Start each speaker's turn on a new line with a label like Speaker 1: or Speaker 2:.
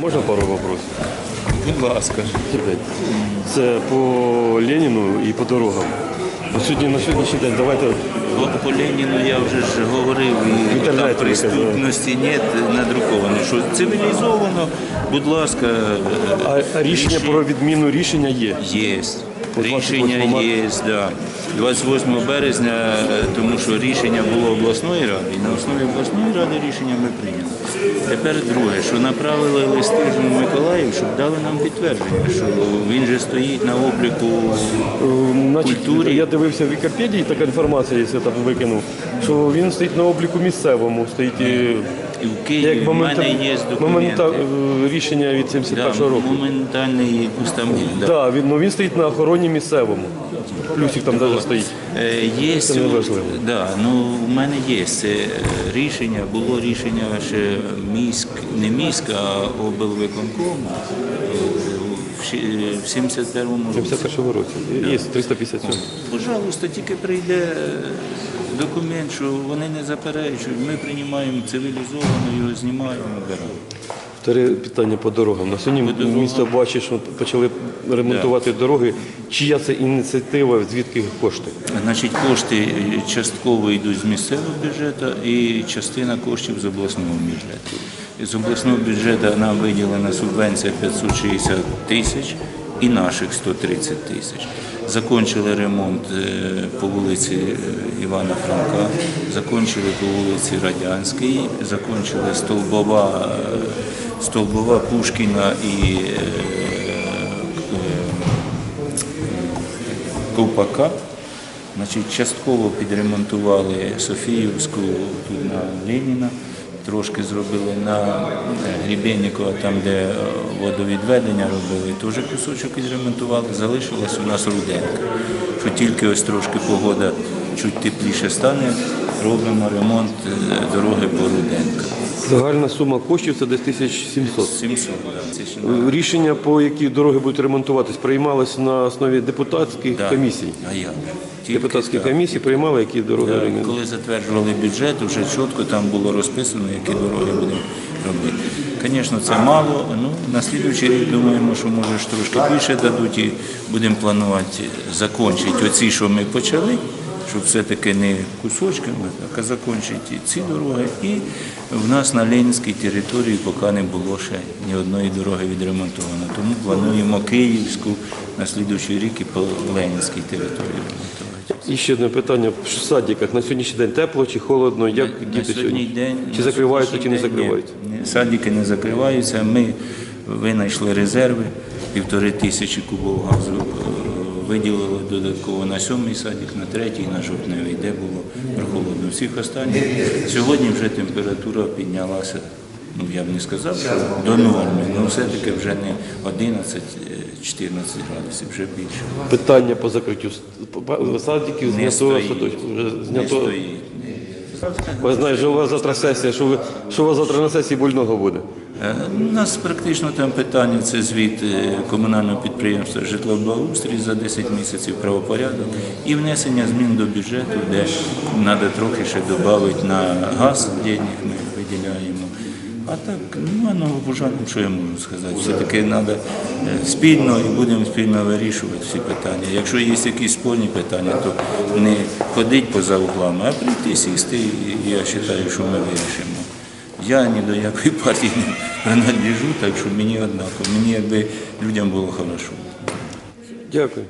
Speaker 1: Можна пару вопросів?
Speaker 2: Будь ласка.
Speaker 1: Це по Леніну і по дорогам. От Сьогодні на сьогоднішній день давайте
Speaker 2: По, по Леніну я вже ж говорив, і
Speaker 1: інтернеті
Speaker 2: там преступності нет, надруковано. Що цивілізовано, будь ласка,
Speaker 1: а, а рішення про відміну рішення є.
Speaker 2: є. Рішення є, да. 28 березня, е, тому що рішення було обласної ради, і на основі обласної ради рішення ми прийняли. Тепер друге, що направили листи в Миколаїв, щоб дали нам підтвердження, що він же стоїть на обліку
Speaker 1: Е,
Speaker 2: Культурі.
Speaker 1: я дивився в Вікіпедії, така інформація, якщо там викинув, що він стоїть на обліку місцевому, стоїть і
Speaker 2: в Києві. в мене є документи.
Speaker 1: е, рішення від 71
Speaker 2: Да,
Speaker 1: року.
Speaker 2: моментальний там. Да.
Speaker 1: Так, він, ну, він стоїть на охороні місцевому. Плюсик там навіть стоїть.
Speaker 2: Е, Є,
Speaker 1: Це не важливо.
Speaker 2: Да, ну, у мене є це рішення, було рішення ще міськ, не міськ, а облвиконкому в щі- в 71-му
Speaker 1: В
Speaker 2: році.
Speaker 1: 71 році. Є 357.
Speaker 2: Пожалуйста, тільки прийде е, документ, що вони не заперечують, ми приймаємо цивілізовано, його знімаємо, беремо.
Speaker 1: Вторе питання по дорогам. На сьогодні
Speaker 2: По дорогам.
Speaker 1: місто бачить, що почали ремонтувати дороги. Чия це ініціатива, звідки кошти?
Speaker 2: Значить, кошти частково йдуть з місцевого бюджету і частина коштів з обласного бюджету. З обласного бюджету нам виділена субвенція 560 тисяч і наших 130 тисяч. Закончили ремонт е, по вулиці е, Івана Франка, закончили по вулиці Радянській, закончили Столбова, е, Столбова Пушкіна і Ковпака. Значить, частково підремонтували Софіївську на Леніна, трошки зробили на е, Грібенникова, там, де е, водовідведення робили, теж кусочок відремонтували. Залишилась у нас Руденка. Що тільки ось трошки погода чуть тепліше стане, робимо ремонт е, дороги по Руденка.
Speaker 1: Загальна сума коштів це десь 1700.
Speaker 2: 700, да. Не-
Speaker 1: Рішення, по які дороги будуть ремонтуватись, приймалось на основі депутатських
Speaker 2: Да.
Speaker 1: комісій.
Speaker 2: А як? Тільки
Speaker 1: Депутатські
Speaker 2: так.
Speaker 1: комісії приймали, які дороги
Speaker 2: Так,
Speaker 1: ремонтують.
Speaker 2: Коли затверджували бюджет, вже чітко там було розписано, які дороги будемо робити. Звісно, це мало. Ну, на слідуючий рік думаємо, що може трошки більше дадуть і будемо планувати закінчити оці, що ми почали, щоб все-таки не кусочками, а закінчити ці дороги. І в нас на Ленінській території поки не було ще ні одної дороги відремонтовано. Тому плануємо Київську на слідуючий рік і по Ленінській території ремонтувати.
Speaker 1: І ще одне питання в садиках. На сьогоднішній день тепло чи холодно? Як
Speaker 2: На
Speaker 1: діти
Speaker 2: сьогодні
Speaker 1: сьогодні?
Speaker 2: день
Speaker 1: Чи
Speaker 2: на
Speaker 1: закриваються, чи не закриваються?
Speaker 2: Садики не закриваються. Ми винайшли резерви, півтори тисячі кубов газу виділили додатково на сьомий садик, на третій, на жовтневий, де було прохолодно. Всіх останніх сьогодні вже температура піднялася. Ну я б не сказав, що до норми, але все-таки вже не 11-14 градусів, вже більше.
Speaker 1: Питання по закриттю садиків знято садочку. Ви знаєте, що у вас завтра сесія, що, ви, що у вас завтра на сесії больного буде?
Speaker 2: Е, У нас практично там питання це звіт комунального підприємства житлоблагоустрій за 10 місяців правопорядок і внесення змін до бюджету, де треба трохи ще додати на газ денег ми виділяємо. А так, ну, а новобужанам, що я можу сказати, все-таки треба спільно і будемо спільно вирішувати всі питання. Якщо є якісь спорні питання, то не ходити поза углами, а прийти, сісти, і я вважаю, що ми вирішимо. Я ні до якої партії не принадлежу, так що мені однаково. Мені якби людям було хорошо.
Speaker 1: Дякую.